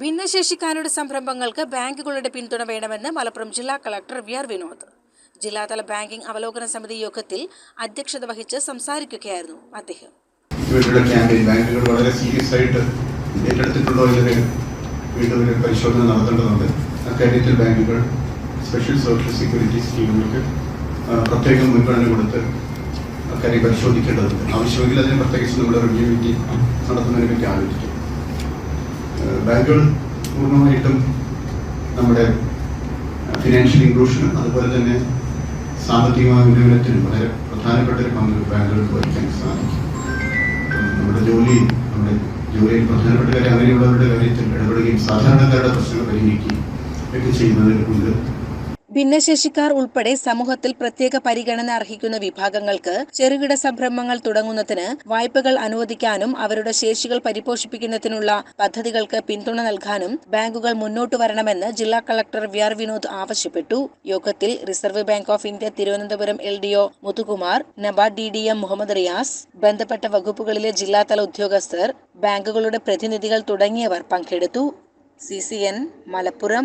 ഭിന്നശേഷിക്കാരുടെ സംരംഭങ്ങൾക്ക് ബാങ്കുകളുടെ പിന്തുണ വേണമെന്ന് മലപ്പുറം ജില്ലാ കളക്ടർ വി ആർ വിനോദ്. ജില്ലാതല ബാങ്കിംഗ് അവലോകന സമിതി യോഗത്തിൽ അധ്യക്ഷത വഹിച്ച് സംസാരിക്കുകയായിരുന്നു അദ്ദേഹം. ബാങ്കുകൾ വളരെ സീരിയസ് ആയിട്ട് ഏറ്റെടുത്തിട്ടുണ്ടോ എന്നൊരു വീണ്ടും ഒരു പരിശോധന നടത്തേണ്ടതുണ്ട്. അക്കാര്യത്തിൽ ബാങ്കുകൾ സ്പെഷ്യൽ സോഷ്യൽ സെക്യൂരിറ്റി സ്കീമുകൾക്ക് പ്രത്യേകം മുൻഗണന കൊടുത്ത് അക്കാര്യം പരിശോധിക്കേണ്ടതുണ്ട്. ആവശ്യമെങ്കിൽ അതിന് പ്രത്യേകിച്ച് നമ്മുടെ റിവ്യൂ മീറ്റിംഗ് നടത്തുന്നതിനെ പറ്റി ആലോചിക്കും. ബാങ്കുകൾ പൂർണമായിട്ടും നമ്മുടെ ഫിനാൻഷ്യൽ ഇൻക്ലൂഷനും അതുപോലെ തന്നെ സാമ്പത്തികമായ ഉന്നമനത്തിനും വളരെ പ്രധാനപ്പെട്ട ഒരു പങ്ക് ബാങ്കുകൾക്ക് വഹിക്കാൻ സാധിക്കും. നമ്മുടെ ജോലി നമ്മുടെ ജോലിയിൽ പ്രധാനപ്പെട്ട കാര്യം അങ്ങനെയുള്ളവരുടെ കാര്യത്തിൽ ഇടപെടുകയും സാധാരണക്കാരുടെ പ്രശ്നങ്ങൾ പരിഹരിക്കുകയും ഒക്കെ ചെയ്യുന്നതിന് കൊണ്ട് ഭിന്നശേഷിക്കാർ ഉൾപ്പെടെ സമൂഹത്തിൽ പ്രത്യേക പരിഗണന അർഹിക്കുന്ന വിഭാഗങ്ങൾക്ക് ചെറുകിട സംരംഭങ്ങൾ തുടങ്ങുന്നതിന് വായ്പകൾ അനുവദിക്കാനും അവരുടെ ശേഷികൾ പരിപോഷിപ്പിക്കുന്നതിനുള്ള പദ്ധതികൾക്ക് പിന്തുണ നൽകാനും ബാങ്കുകൾ മുന്നോട്ട് വരണമെന്ന് ജില്ലാ കളക്ടർ വി ആർ വിനോദ് ആവശ്യപ്പെട്ടു. യോഗത്തിൽ Reserve Bank of India Thiruvananthapuram L D O Muthukumar NABARD D D M Muhammad Riyas ബന്ധപ്പെട്ട വകുപ്പുകളിലെ ജില്ലാതല ഉദ്യോഗസ്ഥർ ബാങ്കുകളുടെ പ്രതിനിധികൾ തുടങ്ങിയവർ പങ്കെടുത്തു. C C N Malappuram